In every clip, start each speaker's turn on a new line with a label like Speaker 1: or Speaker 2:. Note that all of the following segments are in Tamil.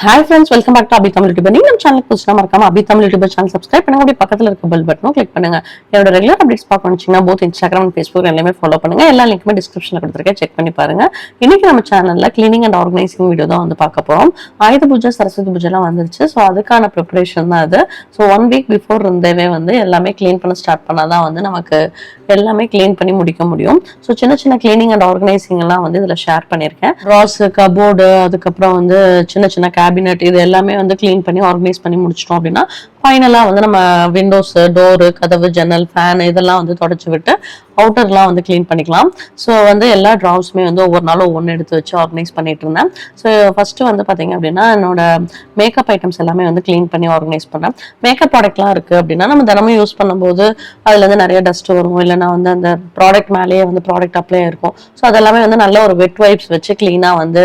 Speaker 1: Hi friends welcome back to Abi Tamil YouTuber நீங்கள் நம்ம சேனலுக்கு புதுசாக மறக்காம Abi Tamil YouTuber channel subscribe பண்ணுங்க அப்படியே பக்கத்துல இருக்க பெல் பட்டனும் கிளிக் பண்ணுங்க. என்னோட ரெகுலர் அப்டேட்ஸ் பார்க்க வச்சிங்கன்னா போத் இன்ஸ்டாகிராம் ஃபேஸ்புக் எல்லாமே ஃபாலோ பண்ணுங்க. எல்லா லிங்க்குமே டிஸ்கிரிப்ஷனில் கொடுத்துருக்கேன். செக் பண்ணி பாருங்க. இன்னைக்கு நம்ம சேனல்ல கிளீனிங் அண்ட் ஆர்கனைசிங் வீடியோ தான் வந்து பார்க்க போகிறோம் ஆயுத பூஜை சரஸ்வதி பூஜைலாம் வந்துருச்சு. ஸோ அதுக்கான ப்ரிப்பரேஷன் தான் அது. ஸோ ஒன் வீக் பிஃபோர் இருந்தவே வந்து எல்லாமே க்ளீன் பண்ண ஸ்டார்ட் பண்ணாதான் வந்து நமக்கு எல்லாமே க்ளீன் பண்ணி முடிக்க முடியும். ஸோ சின்ன சின்ன கிளீனிங் அண்ட் ஆர்கனைசிங் எல்லாம் வந்து இதில் ஷேர் பண்ணியிருக்கேன். ராஸ் கபோர்டு அதுக்கப்புறம் வந்து சின்ன சின்ன கேபினெட் இது எல்லாமே வந்து க்ளீன் பண்ணி ஆர்கனைஸ் பண்ணி முடிச்சிட்டோம் அப்படின்னா ஃபைனலாக வந்து நம்ம விண்டோஸ் டோரு கதவு ஜன்னல் ஃபேன் இதெல்லாம் வந்து தொடச்சி விட்டு அவுட்டர்லாம் வந்து க்ளீன் பண்ணிக்கலாம். ஸோ வந்து எல்லா ட்ராவ்ஸுமே வந்து ஒவ்வொரு நாளும் ஒவ்வொன்று எடுத்து வச்சு ஆர்கனைஸ் பண்ணிட்டு இருந்தேன். ஸோ ஃபஸ்ட்டு வந்து பார்த்தீங்க அப்படின்னா என்னோட மேக்கப் ஐட்டம்ஸ் எல்லாமே வந்து க்ளீன் பண்ணி ஆர்கனைஸ் பண்ணேன். மேக்கப் ப்ராடக்ட்லாம் இருக்குது அப்படின்னா நம்ம தினமும் யூஸ் பண்ணும்போது அதில் இருந்து நிறைய டஸ்ட் வரும். இல்லைன்னா வந்து அந்த ப்ராடக்ட் மேலேயே வந்து ப்ராடக்ட் அப்ளை இருக்கும் ஸோ அதெல்லாமே வந்து நல்ல ஒரு வெட் வைப்ஸ் வச்சு க்ளீனாக வந்து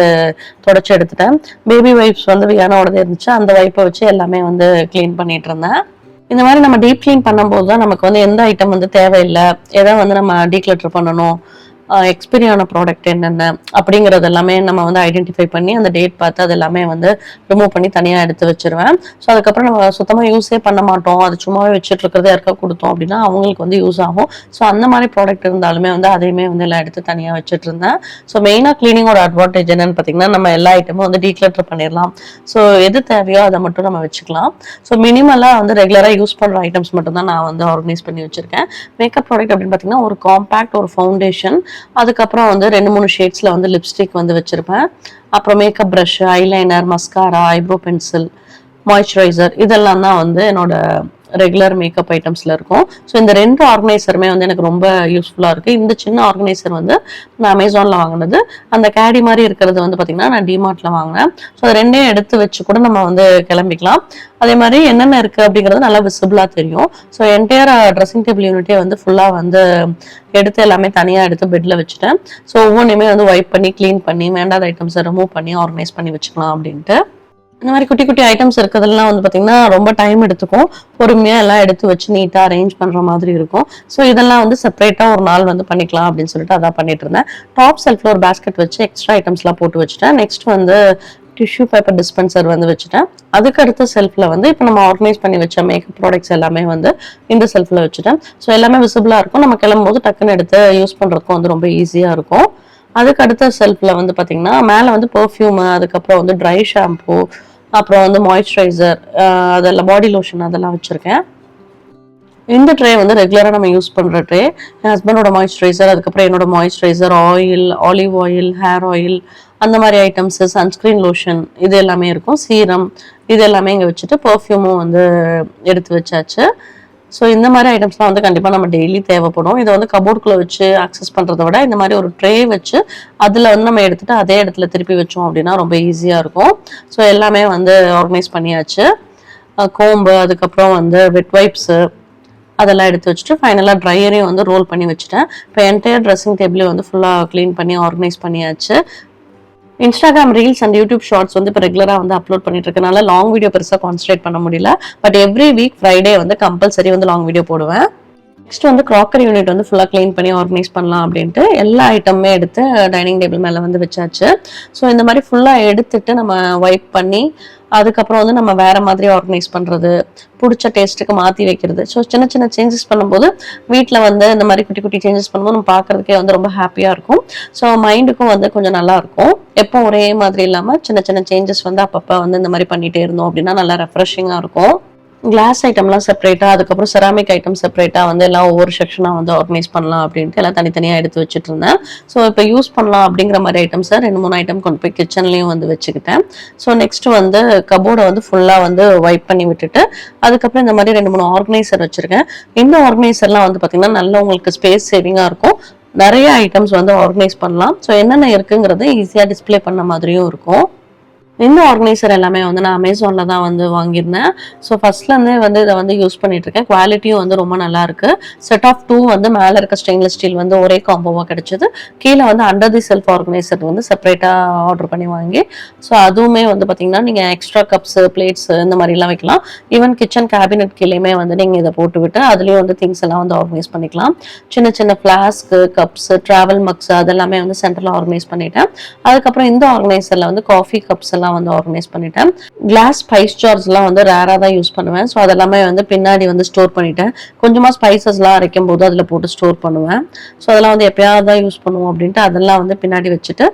Speaker 1: தொடச்சி எடுத்துட்டேன். பேபி வைப்ஸ் வந்து வியானோடதே இருந்துச்சு. அந்த வைப்பை வச்சு எல்லாமே வந்து க்ளீன் பண்ணிட்டு பண்ணிட்டு இருந்தேன் இந்த மாதிரி நம்ம டீப் கிளீன் பண்ணும்போது தான் நமக்கு வந்து எந்த ஐட்டம் வந்து தேவையில்லை. எதை வந்து நம்ம டீக்ளட்டர் பண்ணணும். எக்ஸ்பைரி ஆன ப்ராடக்ட் என்னென்ன அப்படிங்கிறது எல்லாமே நம்ம வந்து ஐடென்டிஃபை பண்ணி அந்த டேட் பார்த்து அது எல்லாமே வந்து ரிமூவ் பண்ணி தனியாக எடுத்து வச்சிருவேன். ஸோ அதுக்கப்புறம் நம்ம சுத்தமாக யூஸே பண்ண மாட்டோம். அது சும்மாவே வச்சுட்டு இருக்கிறத யாருக்கா கொடுத்தோம் அப்படின்னா அவங்களுக்கு வந்து யூஸ் ஆகும். ஸோ அந்த மாதிரி ப்ராடக்ட் இருந்தாலுமே வந்து அதையுமே வந்து எல்லாம் எடுத்து தனியாக வச்சுட்டு இருந்தேன். ஸோ மெயினாக க்ளீனிங்கோட அட்வான்டேஜ் என்னன்னு பார்த்தீங்கன்னா நம்ம எல்லா ஐட்டமும் வந்து டீக்ளட்டர் பண்ணிடலாம். ஸோ எது தேவையோ அதை மட்டும் நம்ம வச்சுக்கலாம். ஸோ மினிமலாக வந்து ரெகுலராக யூஸ் பண்ணுற ஐட்டம்ஸ் மட்டும் தான் நான் வந்து ஆர்கனைஸ் பண்ணி வச்சிருக்கேன். மேக்கப் ப்ராடக்ட் அப்படின்னு பார்த்தீங்கன்னா ஒரு காம்பேக்ட் ஒரு ஃபவுண்டேஷன் அதுக்கப்புறம் வந்து ரெண்டு மூணு ஷேட்ஸில் வந்து லிப்ஸ்டிக் வந்து வச்சுருப்பேன். அப்புறம் makeup brush eyeliner mascara eyebrow pencil moisturiser இதெல்லாம் தான் வந்து என்னோட ரெகுலர் மேக்கப் ஐட்டம்ஸில் இருக்கும். ஸோ இந்த ரெண்டு ஆர்கனைசருமே வந்து எனக்கு ரொம்ப யூஸ்ஃபுல்லாக இருக்குது இந்த சின்ன ஆர்கனைசர் வந்து நான் அமேசானில் வாங்கினது. அந்த கேடி மாதிரி இருக்கிறது வந்து பார்த்திங்கன்னா நான் டிமார்ட்டில் வாங்கினேன். ஸோ அது ரெண்டையும் எடுத்து வச்சு கூட நம்ம வந்து கிளம்பிக்கலாம். அதே மாதிரி என்னென்ன இருக்குது அப்படிங்கிறது நல்லா விசிபிளாக தெரியும். ஸோ என்டையர் ட்ரெஸ்ஸிங் டேபிள் யூனிட்டே வந்து ஃபுல்லாக வந்து எடுத்து எல்லாமே தனியாக எடுத்து பெட்டில் வச்சுட்டேன். ஸோ ஒவ்வொன்றையுமே வந்து ஒய்ப் பண்ணி க்ளீன் பண்ணி வேண்டாத ஐட்டம்ஸை ரிமூவ் பண்ணி ஆர்கனைஸ் பண்ணி வச்சுக்கலாம் அப்படின்ட்டு. இந்த மாதிரி குட்டி குட்டி ஐட்டம்ஸ் இருக்கிறதுலாம் வந்து பார்த்தீங்கன்னா ரொம்ப டைம் எடுத்துக்கும். பொறுமையாக எல்லாம் எடுத்து வச்சு நீட்டாக அரேஞ்ச் பண்ணுற மாதிரி இருக்கும். ஸோ இதெல்லாம் வந்து செப்பரேட்டாக ஒரு நாள் வந்து பண்ணிக்கலாம் அப்படின்னு சொல்லிட்டு அதான் பண்ணிட்டு இருந்தேன். டாப் செல்ஃபில் ஒரு பேஸ்கெட் வச்சு எக்ஸ்ட்ரா ஐட்டம்ஸ்லாம் போட்டு வச்சுட்டேன். நெக்ஸ்ட் வந்து டிஷ்யூ பேப்பர் டிஸ்பென்சர் வந்து வச்சுட்டேன். அதுக்கு அடுத்த செல்ஃபில் வந்து இப்போ நம்ம ஆர்கனைஸ் பண்ணி வச்ச மேக்கப் ப்ராடக்ட்ஸ் எல்லாமே வந்து இந்த செல்ஃபில் வச்சுட்டேன். ஸோ எல்லாமே விசிபிளாக இருக்கும். நம்ம கிளம்பும்போது டக்குன்னு எடுத்து யூஸ் பண்ணுறதுக்கும் வந்து ரொம்ப ஈஸியாக இருக்கும். அதுக்கு அடுத்த செல்ஃபில் வந்து பார்த்தீங்கன்னா மேலே வந்து பெர்ஃப்யூமு அதுக்கப்புறம் வந்து ட்ரை ஷாம்பூ அப்புறம் வந்து மாய்ஸ்சரைசர் அதெல்லாம் பாடி லோஷன் அதெல்லாம் வச்சுருக்கேன். இந்த ட்ரே வந்து ரெகுலராக நம்ம யூஸ் பண்ணுற ட்ரே என் ஹஸ்பண்டோட மாய்ஸ்சரைசர் அதுக்கப்புறம் என்னோட moisturiser oil olive oil hair oil அந்த மாதிரி ஐட்டம்ஸ் சன்ஸ்க்ரீன் லோஷன் இது எல்லாமே இருக்கும். சீரம் இது எல்லாமே இங்கே வச்சுட்டு பர்ஃப்யூமும் வந்து எடுத்து வச்சாச்சு. ஸோ இந்த மாதிரி ஐட்டம்ஸ்லாம் வந்து கண்டிப்பாக நம்ம டெய்லி தேவைப்படும். இதை வந்து கபோர்டுக்குள்ளே வச்சு அக்சஸ் பண்ணுறத விட இந்த மாதிரி ஒரு ட்ரே வச்சு அதில் வந்து நம்ம எடுத்துகிட்டு அதே இடத்துல திருப்பி வச்சோம் அப்படின்னா ரொம்ப ஈஸியாக இருக்கும். ஸோ எல்லாமே வந்து ஆர்கனைஸ் பண்ணியாச்சு. கோம்பு அதுக்கப்புறம் வந்து வெட் வைப்ஸு அதெல்லாம் எடுத்து வச்சுட்டு ஃபைனலாக ட்ரையரையும் வந்து ரோல் பண்ணி வச்சுட்டேன். இப்போ என்டையர் ட்ரெஸ்ஸிங் டேபிளையும் வந்து ஃபுல்லாக க்ளீன் பண்ணி ஆர்கனைஸ் பண்ணியாச்சு. Instagram reels and YouTube shorts வந்து இப்போ ரெகுலராக வந்து அப்லோட் பண்ணிட்டு இருக்கனால லாங் வீடியோ பெருசாக கான்சன்ட்ரேட் பண்ண முடியல. பட் எவ்ரி வீக் ஃப்ரைடே வந்து கம்பல்சரி வந்து லாங் வீடியோ போடுவேன். நெக்ஸ்ட் வந்து க்ராக்கரி யூனிட் வந்து ஃபுல்லாக க்ளீன் பண்ணி ஆர்கனைஸ் பண்ணலாம் அப்படின்ட்டு எல்லா ஐட்டமுமே எடுத்து டைனிங் டேபிள் மேலே வந்து வச்சாச்சு. ஸோ இந்த மாதிரி ஃபுல்லாக எடுத்துட்டு நம்ம வைப் பண்ணி அதுக்கப்புறம் வந்து நம்ம வேற மாதிரி ஆர்கனைஸ் பண்ணுறது பிடிச்ச டேஸ்ட்டுக்கு மாற்றி வைக்கிறது. ஸோ சின்ன சின்ன சேஞ்சஸ் பண்ணும்போது வீட்டில் வந்து இந்த மாதிரி குட்டி குட்டி சேஞ்சஸ் பண்ணும்போது நம்ம பார்க்கறதுக்கே வந்து ரொம்ப ஹாப்பியாக இருக்கும். ஸோ மைண்டுக்கும் வந்து கொஞ்சம் நல்லா இருக்கும். எப்போ ஒரே மாதிரி இல்லாமல் சின்ன சின்ன சேஞ்சஸ் வந்து அப்பப்போ வந்து இந்த மாதிரி பண்ணிகிட்டே இருந்தோம் அப்படின்னா நல்லா ரெஃப்ரெஷிங்காக இருக்கும். கிளாஸ் ஐட்டம்லாம் செப்பரேட்டாக அதுக்கப்புறம் செராமிக் ஐட்டம் செப்பரேட்டாக வந்து எல்லாம் ஒவ்வொரு செக்ஷனாக வந்து ஆர்கனைஸ் பண்ணலாம் அப்படின்ட்டு எல்லாம் தனித்தனியாக எடுத்து வச்சுட்டு இருந்தேன் ஸோ இப்போ யூஸ் பண்ணலாம் அப்படிங்கிற மாதிரி ஐட்டம்ஸை ரெண்டு மூணு ஐட்டம் கொண்டு போய் கிச்சன்லேயும் வந்து வச்சுக்கிட்டேன். ஸோ நெக்ஸ்ட் வந்து கபோர்டை வந்து ஃபுல்லாக வந்து வைப் பண்ணி விட்டுட்டு அதுக்கப்புறம் இந்த மாதிரி ரெண்டு மூணு ஆர்கனைசர் வச்சுருக்கேன். இந்த ஆர்கனைசர்லாம் வந்து பார்த்திங்கன்னா நல்லா உங்களுக்கு ஸ்பேஸ் சேவிங்காக இருக்கும். நிறைய ஐட்டம்ஸ் வந்து ஆர்கனைஸ் பண்ணலாம். ஸோ என்னென்ன இருக்குங்கிறத ஈஸியாக டிஸ்பிளே பண்ண மாதிரியும் இருக்கும். இந்த ஆர்கனைசர் எல்லாமே வந்து நான் அமேசானில் தான் வந்து வாங்கியிருந்தேன். ஸோ ஃபஸ்ட்லேருந்தே வந்து இதை வந்து யூஸ் பண்ணிகிட்ருக்கேன் இருக்கேன் குவாலிட்டியும் வந்து ரொம்ப நல்லாயிருக்கு செட் ஆஃப் டூ வந்து மேலே இருக்க ஸ்டெயின்லெஸ் ஸ்டீல் வந்து ஒரே காம்போவாக கிடச்சிது. கீழே வந்து அண்டர் தி செல்ஃப் ஆர்கனைசர் வந்து செப்பரேட்டாக ஆர்டர் பண்ணி வாங்கி ஸோ அதுவுமே வந்து பார்த்திங்கன்னா நீங்கள் எக்ஸ்ட்ரா கப்ஸு பிளேட்ஸு இந்த மாதிரிலாம் வைக்கலாம். ஈவன் கிச்சன் கேபினெட் கீழேயுமே வந்து நீங்கள் இதை போட்டு விட்டு அதுலேயும் வந்து திங்ஸ் எல்லாம் வந்து ஆர்கனைஸ் பண்ணிக்கலாம். சின்ன சின்ன ஃப்ளாஸ்க்கு கப்ஸு ட்ராவல் மக்ஸு அதெல்லாமே வந்து சென்டரில் ஆர்கனைஸ் பண்ணிவிட்டேன் அதுக்கப்புறம் இந்த ஆர்கனைசரில் வந்து காஃபி கப்ஸ் எல்லாம் நான் வந்து ஆர்கனைஸ் பண்ணிட்டேன். கிளாஸ் ஸ்பைஸ் ஜார்ஸ்லாம் வந்து ரேராக தான் யூஸ் பண்ணுவேன். ஸோ அதெல்லாமே வந்து பின்னாடி வந்து ஸ்டோர் பண்ணிட்டேன். கொஞ்சமாக ஸ்பைசஸ்லாம் அரைக்கும் போது அதில் போட்டு ஸ்டோர் பண்ணுவேன். ஸோ அதெல்லாம் வந்து எப்பயாவது தான் யூஸ் பண்ணுவோம் அப்படின்ட்டு அதெல்லாம் வந்து பின்னாடி வச்சுட்டு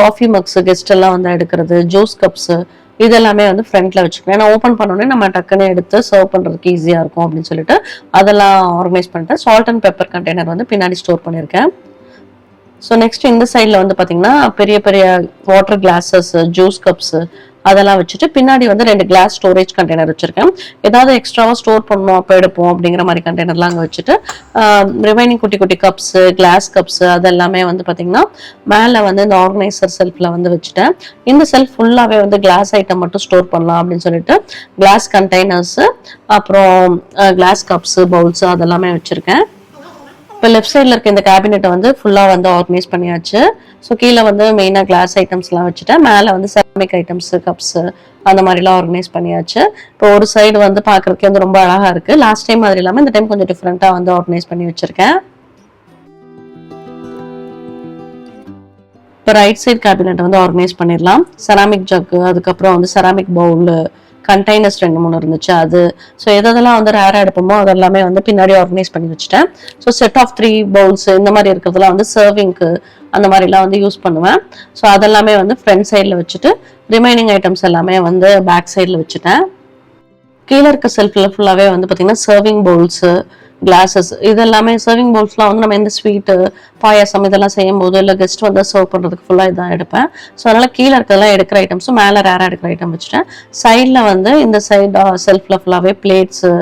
Speaker 1: காஃபி மக்ஸ் கெஸ்ட் எல்லாம் வந்து எடுக்கிறது ஜூஸ் கப்ஸு இதெல்லாமே வந்து ஃப்ரண்ட்ல வச்சுக்கிறேன் ஏன்னா ஓப்பன் பண்ணோடனே நம்ம டக்குன்னு எடுத்து சர்வ் பண்றதுக்கு ஈஸியா இருக்கும் அப்படின்னு சொல்லிட்டு அதெல்லாம் ஆர்கனைஸ் பண்ணிட்டேன். சால்ட் அண்ட் பெப்பர் கண்டெய்னர் வந்து பின்னாடி ஸ்டோர் பண்ணியிருக்கேன். ஸோ நெக்ஸ்ட் இந்த சைடில் வந்து பார்த்தீங்கன்னா பெரிய பெரிய வாட்டர் கிளாஸஸ் ஜூஸ் கப்ஸ் அதெல்லாம் வச்சுட்டு பின்னாடி வந்து ரெண்டு கிளாஸ் ஸ்டோரேஜ் கண்டெய்னர் வச்சிருக்கேன். ஏதாவது எக்ஸ்ட்ராவாக ஸ்டோர் பண்ணணும் அப்போ எடுப்போம் அப்படிங்கிற மாதிரி கண்டெய்னர்லாம் அங்கே வச்சுட்டு ரிமைனிங் குட்டி குட்டி கப்ஸ் கிளாஸ் கப்ஸ் அதெல்லாமே வந்து பார்த்தீங்கன்னா மேலே வந்து இந்த ஆர்கனைசர் செல்ஃபில் வந்து வச்சுட்டேன். இந்த செல்ஃப் ஃபுல்லாகவே வந்து கிளாஸ் ஐட்டம் மட்டும் ஸ்டோர் பண்ணலாம் அப்படின்னு சொல்லிட்டு கிளாஸ் கண்டெய்னர்ஸு அப்புறம் கிளாஸ் கப்ஸு பவுல்ஸு அதெல்லாமே வச்சுருக்கேன். இப்போ லெஃப்ட் சைடில் இருக்க இந்த கேபினெட்டை வந்து ஃபுல்லாக வந்து ஆர்கனைஸ் பண்ணியாச்சு. ஸோ கீழே வந்து மெயினாக கிளாஸ் ஐட்டம்ஸ்லாம் வச்சுட்டேன் மேலே வந்து செராமிக் ஐட்டம்ஸ் கப்ஸு அந்த மாதிரிலாம் ஆர்கனைஸ் பண்ணியாச்சு. இப்போ ஒரு சைடு வந்து பார்க்குறதுக்கே வந்து ரொம்ப அழகாக இருக்குது லாஸ்ட் டைம் மாதிரி இல்லாமல் இந்த டைம் கொஞ்சம் டிஃப்ரெண்ட்டாக வந்து ஆர்கனைஸ் பண்ணி வச்சுருக்கேன். இப்போ ரைட் சைடு கேபினெட் வந்து ஆர்கனைஸ் பண்ணிடலாம். செராமிக் ஜக்கு அதுக்கப்புறம் வந்து செராமிக் பவுலு கண்டெய்னர்ஸ் ரெண்டு மூணு இருந்துச்சு அது. ஸோ எதெல்லாம் வந்து ரேராக எடுப்போமோ அதெல்லாமே வந்து பின்னாடி ஆர்கனைஸ் பண்ணி வச்சுட்டேன். So set of three bowls இந்த மாதிரி இருக்கிறதுலாம் வந்து சர்விங்க்கு அந்த மாதிரிலாம் வந்து யூஸ் பண்ணுவேன். ஸோ அதெல்லாமே வந்து ஃப்ரண்ட் சைடில் வச்சுட்டு ரிமைனிங் ஐட்டம்ஸ் எல்லாமே வந்து பேக் சைடில் வச்சுட்டேன். கீழே இருக்க செல்ஃபில் ஃபுல்லாகவே வந்து பார்த்திங்கன்னா சர்விங் பவுல்ஸு கிளாஸஸ் இதெல்லாமே சர்விங் பவுல்ஸ்லாம் வந்து நம்ம எந்த ஸ்வீட்டு பாயாசம் இதெல்லாம் செய்யும்போது இல்லை கெஸ்ட் வந்து சர்வ் பண்ணுறதுக்கு ஃபுல்லாக இதான் எடுப்பேன். ஸோ அதனால் கீழே இருக்கிறதெல்லாம் எடுக்கிற ஐட்டம்ஸும் மேலே ரேராக எடுக்கிற ஐட்டம் வச்சுட்டேன். சைடில் வந்து இந்த சைடு செல்ஃபில் ஃபுல்லாகவே பிளேட்ஸு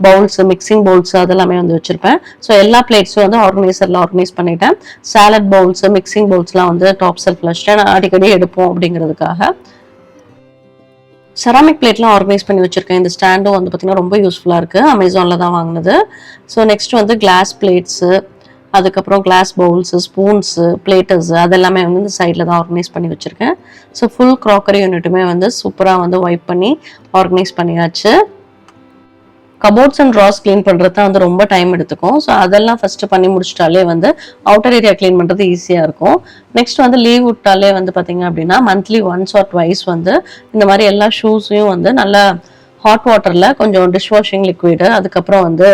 Speaker 1: பவுல்ஸ் மிக்சிங் பவுல்ஸ் அதெல்லாமே வந்து வச்சுருப்பேன். ஸோ எல்லா பிளேட்ஸும் வந்து ஆர்கனைசரில் ஆர்கனைஸ் பண்ணிட்டேன். சாலட் பவுல்ஸ் மிக்சிங் பவுல்ஸ்லாம் வந்து டாப் செல்ஃபில் வச்சுட்டேன். நான் அடிக்கடி எடுப்போம் அப்படிங்கிறதுக்காக. செராமிக் பிளேட்லாம் ஆர்கனைஸ் பண்ணி வச்சுருக்கேன். இந்த ஸ்டாண்டும் வந்து பார்த்திங்கன்னா ரொம்ப யூஸ்ஃபுல்லாக இருக்குது அமேசானில் தான் வாங்கினது. ஸோ நெக்ஸ்ட் வந்து கிளாஸ் பிளேட்ஸு அதுக்கப்புறம் கிளாஸ் பவுல்ஸு ஸ்பூன்ஸு பிளேட்டர்ஸு அதெல்லாமே வந்து இந்த சைடில் தான் ஆர்கனைஸ் பண்ணி வச்சுருக்கேன். ஸோ ஃபுல் க்ராக்கரி யூனிட்டுமே வந்து சூப்பராக வந்து வைப் பண்ணி ஆர்கனைஸ் பண்ணியாச்சு. கபோர்ட்ஸ் அண்ட் ட்ராஸ் க்ளீன் பண்ணுறது தான் வந்து ரொம்ப டைம் எடுத்துக்கும். ஸோ அதெல்லாம் ஃபஸ்ட்டு பண்ணி முடிச்சிட்டாலே வந்து அவுட்டர் ஏரியா க்ளீன் பண்ணுறது ஈஸியாக இருக்கும். நெக்ஸ்ட் வந்து லீவ் விட்டாலே வந்து பார்த்தீங்க அப்படின்னா மந்த்லி ஒன்ஸ் ஆர் ட்வைஸ் வந்து இந்த மாதிரி எல்லா ஷூஸையும் வந்து நல்லா ஹாட் வாட்டரில் கொஞ்சம் டிஷ் வாஷிங் லிக்விடு அதுக்கப்புறம் வந்து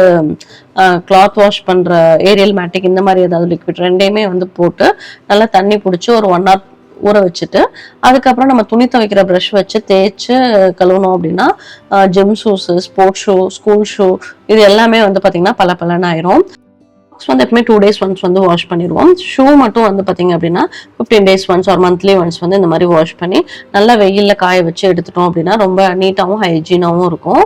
Speaker 1: கிளாத் வாஷ் பண்ணுற ஏரியல் மேட்டிக் இந்த மாதிரி ஏதாவது லிக்விட் ரெண்டையுமே வந்து போட்டு நல்லா தண்ணி பிடிச்சி ஒரு ஒன் ஹவர் ஊற வச்சுட்டு அதுக்கப்புறம் நம்ம துணி துவைக்கிற ப்ரஷ் வச்சு தேய்ச்சி கழுவணும் அப்படின்னா gym shoes sports shoe school shoe இது எல்லாமே வந்து பார்த்தீங்கன்னா பல பலன்னு ஆயிரும். சாக்ஸ் வந்து எப்பவுமே டூ டேஸ் ஒன்ஸ் வந்து வாஷ் பண்ணிடுவோம். ஷூ மட்டும் வந்து பார்த்தீங்க அப்படின்னா ஃபிஃப்டீன் டேஸ் ஒன்ஸ் ஒரு மந்த்லி ஒன்ஸ் வந்து இந்த மாதிரி வாஷ் பண்ணி நல்லா வெயிலில் காய வச்சு எடுத்துட்டோம் அப்படின்னா ரொம்ப நீட்டாகவும் ஹைஜீனாகவும் இருக்கும்.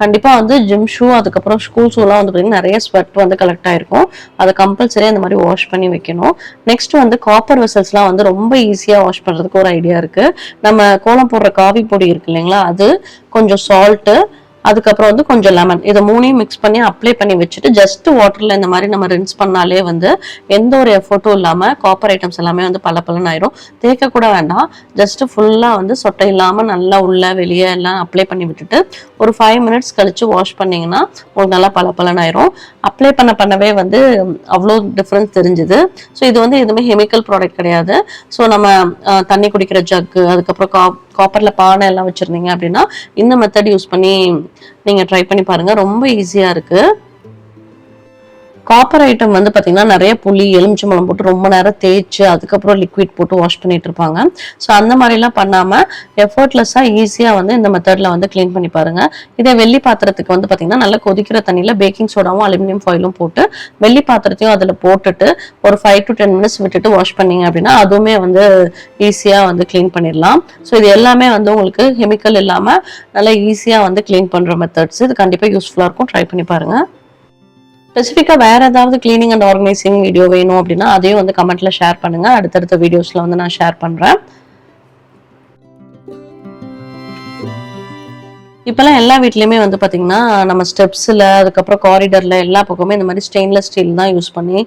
Speaker 1: கண்டிப்பாக வந்து ஜிம் ஷூ அதுக்கப்புறம் ஸ்கூல் ஷூலாம் வந்து பார்த்தீங்கன்னா நிறைய ஸ்வெட் வந்து கலெக்ட் ஆகிருக்கும் அதை கம்பல்சரி அந்த மாதிரி வாஷ் பண்ணி வைக்கணும். நெக்ஸ்ட் வந்து காப்பர் வெசல்ஸ்லாம் வந்து ரொம்ப ஈஸியாக வாஷ் பண்ணுறதுக்கு ஒரு ஐடியா இருக்குது நம்ம கோலம் போடுற காவி பொடி இருக்கு இல்லைங்களா அது கொஞ்சம் சால்ட்டு அதுக்கப்புறம் வந்து கொஞ்சம் லெமன் இதை மூணையும் மிக்ஸ் பண்ணி அப்ளை பண்ணி வச்சுட்டு ஜஸ்ட் வாட்டரில் இந்த மாதிரி நம்ம ரின்ஸ் பண்ணாலே வந்து எந்த ஒரு எஃபர்ட்டும் இல்லாமல் காப்பர் ஐட்டம்ஸ் எல்லாமே வந்து பல பலன் ஆயிரும். தேய்க்க கூட வேண்டாம். ஜஸ்ட் ஃபுல்லாக வந்து சொட்டை இல்லாமல் நல்லா உள்ள வெளியே எல்லாம் அப்ளை பண்ணி விட்டுட்டு ஒரு ஃபைவ் மினிட்ஸ் கழித்து வாஷ் பண்ணிங்கன்னா உங்களுக்கு நல்லா பல பலன் ஆயிரும். அப்ளை பண்ண பண்ணவே வந்து அவ்வளோ டிஃப்ரென்ஸ் தெரிஞ்சுது. ஸோ இது வந்து எதுவுமே கெமிக்கல் ப்ராடக்ட் கிடையாது. ஸோ நம்ம தண்ணி குடிக்கிற ஜக்கு அதுக்கப்புறம் கா காப்பரில் பானை எல்லாம் வச்சுருந்தீங்க அப்படின்னா இந்த மெத்தட் யூஸ் பண்ணி நீங்கள் ட்ரை பண்ணி பாருங்கள் ரொம்ப ஈஸியாக இருக்குது காப்பர் ஐட்டம் வந்து பார்த்தீங்கன்னா நிறைய புளி எலுமிச்சம்பழம் போட்டு ரொம்ப நேரம் தேய்ச்சி அதுக்கப்புறம் லிக்விட் போட்டு வாஷ் பண்ணிட்டு இருப்பாங்க. ஸோ அந்த மாதிரிலாம் பண்ணாமல் எஃபர்ட்லெஸ்ஸாக ஈஸியாக வந்து இந்த மெத்தடில் வந்து க்ளீன் பண்ணி பாருங்க. இதே வெள்ளி பாத்திரத்துக்கு வந்து பார்த்தீங்கன்னா நல்லா கொதிக்கிற தண்ணியில் பேக்கிங் சோடாவும் அலுமினியம் ஃபாயிலும் போட்டு வெள்ளி பாத்திரத்தையும் அதில் போட்டுட்டு ஒரு ஃபைவ் டு டென் மினிட்ஸ் விட்டுட்டு வாஷ் பண்ணீங்க அப்படின்னா அதுவுமே வந்து ஈஸியாக வந்து க்ளீன் பண்ணிடலாம். ஸோ இது எல்லாமே வந்து உங்களுக்கு கெமிக்கல் இல்லாமல் நல்லா ஈஸியாக வந்து க்ளீன் பண்ணுற மெத்தட்ஸ் இது கண்டிப்பாக யூஸ்ஃபுல்லாக இருக்கும். ட்ரை பண்ணி பாருங்க. ஸ்பெசிஃபிக்காக வேற ஏதாவது கிளீனிங் அண்ட் ஆர்கனைசிங் வீடியோ வேணும் அப்படின்னா அதையும் வந்து கமெண்ட்ல ஷேர் பண்ணுங்க. அடுத்தடுத்த வீடியோஸ்ல வந்து நான் ஷேர் பண்றேன். இப்போல்லாம் எல்லா வீட்லேயுமே வந்து பாத்தீங்கன்னா நம்ம ஸ்டெப்ஸில் அதுக்கப்புறம் காரிடரில் எல்லா பக்கமே இந்த மாதிரி ஸ்டெயின்லெஸ் ஸ்டீல் தான் யூஸ் பண்ணி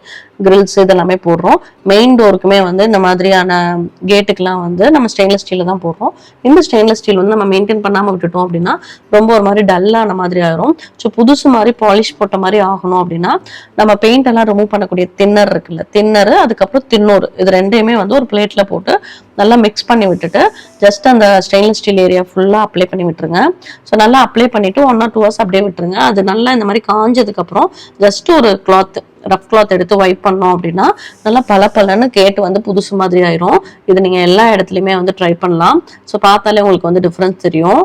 Speaker 1: கிரில்ஸ் இதெல்லாமே போடுறோம். மெயின் டோருக்குமே வந்து இந்த மாதிரியான கேட்டுக்கெல்லாம் வந்து நம்ம ஸ்டெயின்லெஸ் ஸ்டீலில் தான் போடுறோம். இந்த ஸ்டெயின்லெஸ் ஸ்டீல் வந்து நம்ம மெயின்டைன் பண்ணாமல் விட்டுட்டோம் அப்படின்னா ரொம்ப ஒரு மாதிரி டல்லான மாதிரி ஆயிரும். ஸோ புதுசு மாதிரி பாலிஷ் போட்ட மாதிரி ஆகணும் அப்படின்னா நம்ம பெயிண்ட் எல்லாம் ரிமூவ் பண்ணக்கூடிய தின்னர் இருக்குல்ல தின்னர் அதுக்கப்புறம் தின்னூர். இது ரெண்டையுமே வந்து ஒரு பிளேட்டில் போட்டு நல்லா மிக்ஸ் பண்ணி விட்டுட்டு ஜஸ்ட் அந்த ஸ்டெயின்லெஸ் ஸ்டீல் ஏரியா ஃபுல்லாக அப்ளை பண்ணி விட்டுருங்க. ஸோ நல்லா அப்ளை பண்ணிவிட்டு ஒன் ஆர் டூ ஹவர்ஸ் அப்படியே விட்டுருங்க. அது நல்லா இந்த மாதிரி காஞ்சதுக்கப்புறம் ஜஸ்ட் ஒரு கிளாத் ரஃப் கிளாத் எடுத்து ஒயிட் பண்ணோம் அப்படின்னா நல்லா பல பலன்னு கேட்டு வந்து புதுசு மாதிரி ஆயிரும். இது நீங்க எல்லா இடத்துலையுமே வந்து ட்ரை பண்ணலாம். ஸோ பார்த்தாலே உங்களுக்கு வந்து டிஃப்ரென்ஸ் தெரியும்.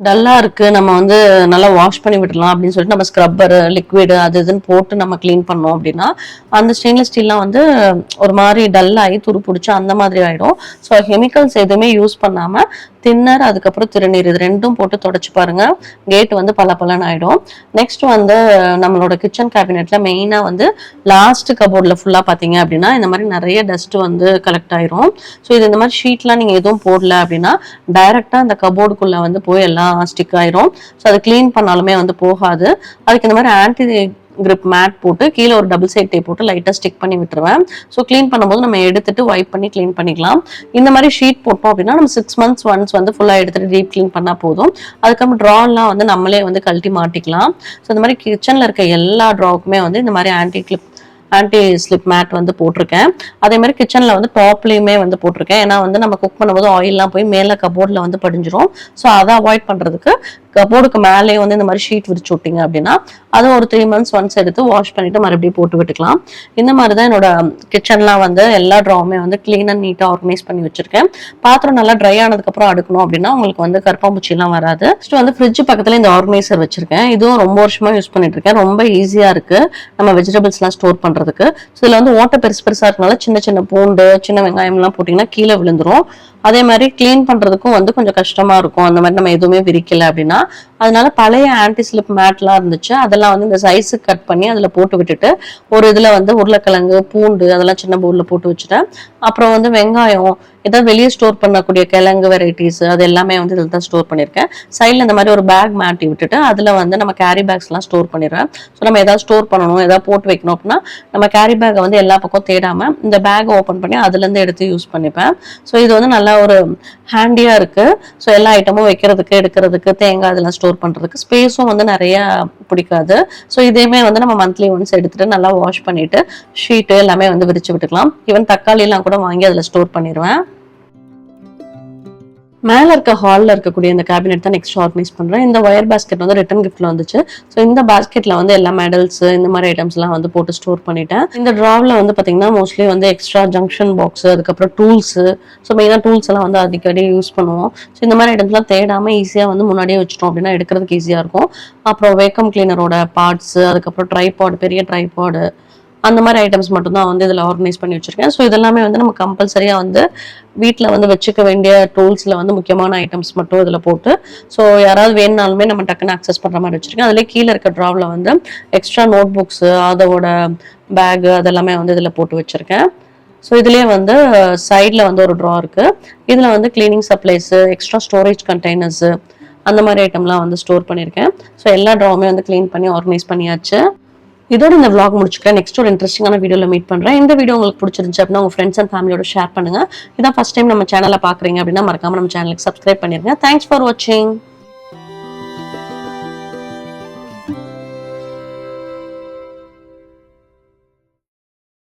Speaker 1: டல்லா இருக்கு. நம்ம வந்து நல்லா வாஷ் பண்ணி விடலாம் அப்படின்னு சொல்லிட்டு நம்ம ஸ்க்ரப்பர் லிக்விடு அது இதுன்னு போட்டு நம்ம க்ளீன் பண்ணோம் அப்படின்னா அந்த ஸ்டெயின்லெஸ் ஸ்டீல்லாம் வந்து ஒரு மாதிரி டல்லாகி துரு பிடிச்சி அந்த மாதிரி ஆயிடும். ஸோ கெமிக்கல்ஸ் எதுவுமே யூஸ் பண்ணாமல் தின்னர் அதுக்கப்புறம் திருநீர். இது ரெண்டும் போட்டு தொடச்சு பாருங்க. கேட் வந்து பல பலன் ஆயிடும். நெக்ஸ்ட் வந்து நம்மளோட கிச்சன் கேபினெட்ல மெயினா வந்து லாஸ்ட் கபோர்ட்ல ஃபுல்லா பாத்தீங்க அப்படின்னா இந்த மாதிரி நிறைய டஸ்ட் வந்து கலெக்ட் ஆயிரும். ஸோ இது இந்த மாதிரி ஷீட்லாம் நீங்க எதுவும் போடல அப்படின்னா டைரக்டா அந்த கபோர்டுக்குள்ள வந்து போய் எல்லாம் ஸ்டிக் ஆயிரும். ஸோ அது க்ளீன் பண்ணாலுமே வந்து போகாது. அதுக்கு இந்த மாதிரி ஆன்டி கிரிப் மேட் போட்டு கீழே ஒரு டபுள் சைட் டேப் போட்டு லைட்டாக ஸ்டிக் பண்ணி விட்டுருவேன். ஸோ க்ளீன் பண்ணும்போது நம்ம எடுத்துட்டு வைப் பண்ணி க்ளீன் பண்ணிக்கலாம். இந்த மாதிரி ஷீட் போட்டோம் அப்படின்னா நம்ம சிக்ஸ் மந்த்ஸ் ஒன்ஸ் வந்து ஃபுல்லாக எடுத்துட்டு டீப் க்ளீன் பண்ணால் போதும். அதுக்கப்புறம் ட்ராலாம் வந்து நம்மளே வந்து கழட்டி மாட்டிக்கலாம். ஸோ இந்த மாதிரி கிச்சனில் இருக்க எல்லா ட்ராவுக்குமே வந்து இந்த மாதிரி anti clip anti slip mat வந்து போட்டிருக்கேன். அதே மாதிரி கிச்சனில் வந்து டாப்லேயுமே வந்து போட்டிருக்கேன். ஏன்னா வந்து நம்ம குக் பண்ணும்போது ஆயிலெலாம் போய் மேலே கபோர்டில் வந்து படிஞ்சிரும். ஸோ அதை அவாய்ட் பண்ணுறதுக்கு கபோர்டுக்கு மேலே வந்து இந்த மாதிரி ஷீட் விரிச்சு விட்டீங்க அப்படின்னா அது ஒரு த்ரீ மந்த்ஸ் ஒன்ஸ் எடுத்து வாஷ் பண்ணிட்டு மறுபடியும் போட்டு விட்டுக்கலாம். இந்த மாதிரி தான் என்னோட um, கிச்சன்லாம் வந்து எல்லா ட்ராவுமே வந்து க்ளீன் அண்ட் நீட்டாக ஆர்கனைஸ் பண்ணி வச்சிருக்கேன். பாத்திரம் நல்லா ட்ரை ஆனதுக்கப்புறம் அடுக்கணும் அப்படின்னா உங்களுக்கு வந்து கருப்பாம்பூச்சிலாம் வராது. ஃபஸ்ட்டு வந்து ஃப்ரிட்ஜ் பக்கத்தில் இந்த ஆர்கனைசர் வச்சிருக்கேன். இதுவும் ரொம்ப வருஷமா யூஸ் பண்ணிட்டு இருக்கேன். ரொம்ப ஈஸியாக இருக்கு. நம்ம வெஜிடபிள்ஸ்லாம் ஸ்டோர் பண்ணுறதுக்கு ஸோ இதில் வந்து ஓட்டை பெருசு பெருசாக இருக்கனால சின்ன சின்ன பூண்டு சின்ன வெங்காயம்லாம் போட்டிங்கன்னா கீழே விழுந்துரும். அதே மாதிரி கிளீன் பண்றதுக்கும் வந்து கொஞ்சம் கஷ்டமா இருக்கும். அந்த மாதிரி நம்ம எதுவுமே விரிக்கல அப்படின்னா அதனால பழைய ஆன்டி ஸ்லிப் மேட்லாம் இருந்துச்சு. அதெல்லாம் வந்து இந்த சைஸு கட் பண்ணி அதில் போட்டு விட்டுட்டு ஒரு இதில் வந்து உருளைக்கிழங்கு பூண்டு அதெல்லாம் சின்ன பவுலில் போட்டு வச்சுட்டேன். அப்புறம் வந்து வெங்காயம் ஏதாவது வெளியே ஸ்டோர் பண்ணக்கூடிய கிழங்கு வெரைட்டிஸ் அது எல்லாமே வந்து இதில் தான் ஸ்டோர் பண்ணியிருக்கேன். சைடில் இந்த மாதிரி ஒரு பேக் மாட்டி விட்டுட்டு அதில் வந்து நம்ம கேரி பேக்ஸ்லாம் ஸ்டோர் பண்ணிடுவேன் ஸோ நம்ம எதாவது ஸ்டோர் பண்ணணும் எதாவது போட்டு வைக்கணும் அப்படின்னா நம்ம கேரி பேக்கை வந்து எல்லா பக்கம் தேடாமல் இந்த பேக் ஓப்பன் பண்ணி அதுலேருந்து எடுத்து யூஸ் பண்ணிப்பேன். ஸோ இது வந்து நல்லா ஒரு ஹேண்டியாக இருக்குது ஸோ எல்லா ஐட்டமும் வைக்கிறதுக்கு எடுக்கிறதுக்கு தேங்காய் இதெல்லாம் ஸ்டோர் பண்ணுறதுக்கு ஸ்பேஸும் வந்து நிறையா பிடிக்காது. ஸோ இதேமே வந்து நம்ம மந்த்லி ஒன்ஸ் எடுத்துகிட்டு நல்லா வாஷ் பண்ணிவிட்டு ஷீட்டு எல்லாமே வந்து விரிச்சு விட்டுக்கலாம். ஈவன் தக்காளிலாம் கூட கூட வாங்கி அதில் ஸ்டோர் பண்ணிடுவேன் மேல இருக்க ஹாலில் இருக்கக்கூடிய இந்த கேபினெட் தான் நெக்ஸ்ட் ஆர்கனைஸ் பண்ணுறேன் இந்த ஒயர் பாஸ்கெட் வந்து ரிட்டன் கிஃப்ட்டில் வந்துச்சு. ஸோ இந்த பாஸ்கெட்ல வந்து எல்லா மெடல்ஸ் இந்த மாதிரி ஐட்டம்ஸ் எல்லாம் வந்து போட்டு ஸ்டோர் பண்ணிட்டேன். இந்த ட்ராவில் வந்து பார்த்தீங்கன்னா மோஸ்ட்லி வந்து எக்ஸ்ட்ரா ஜங்ஷன் பாக்ஸ் அதுக்கப்புறம் டூல்ஸு ஸோ மெயினாக டூல்ஸ் எல்லாம் வந்து அடிக்கடி யூஸ் பண்ணுவோம். ஸோ இந்த மாதிரி ஐட்டம்ஸ்லாம் தேடாமல் ஈஸியாக வந்து முன்னாடியே வச்சிட்டோம் அப்படின்னா எடுக்கிறதுக்கு ஈஸியாக இருக்கும். அப்புறம் வேக்கம் கிளீனரோட பார்ட்ஸ் அதுக்கப்புறம் ட்ரைபாட் பெரிய ட்ரைபாடு அந்த மாதிரி ஐட்டம்ஸ் மட்டும்தான் வந்து இதில் ஆர்கனைஸ் பண்ணி வச்சுருக்கேன். ஸோ இதெல்லாமே வந்து நம்ம கம்பல்சரியாக வந்து வீட்டில் வந்து வச்சுக்க வேண்டிய டூல்ஸில் வந்து முக்கியமான ஐட்டம்ஸ் மட்டும் இதில் போட்டு ஸோ யாராவது வேணுனாலுமே நம்ம டக்குன்னு அக்சஸ் பண்ணுற மாதிரி வச்சுருக்கேன். அதிலே கீழே இருக்க ட்ராவில் வந்து எக்ஸ்ட்ரா நோட் புக்ஸு அதோட பேகு அதெல்லாமே வந்து இதில் போட்டு வச்சுருக்கேன். ஸோ இதுலேயே வந்து சைடில் வந்து ஒரு ட்ரா இருக்குது இதில் வந்து cleaning supplies extra storage containers அந்த மாதிரி ஐட்டம்லாம் வந்து ஸ்டோர் பண்ணியிருக்கேன் ஸோ எல்லா ட்ராவுமே வந்து க்ளீன் பண்ணி ஆர்கனைஸ் பண்ணியாச்சு. இதோட இந்த விளாக் முடிச்சுக்கிறேன் நெக்ஸ்ட் ஒரு இன்ட்ரெஸ்டிங்கான வீடியோவில் மீட் பண்ணுறேன் இந்த வீடியோ உங்களுக்கு பிடிச்சிருந்துச்சு அப்படின்னா உங்க ஃப்ரெண்ட்ஸ் அண்ட் ஃபேமிலியோட ஷேர் பண்ணுங்கள் இதான் ஃபர்ஸ்ட் டைம் நம்ம சேனலில் பார்க்குறீங்க அப்படின்னா மறக்காம நம்ம சேனலுக்கு சப்ஸ்கிரைப் பண்ணிடுங்க தேங்க்ஸ் ஃபார் வாட்சிங்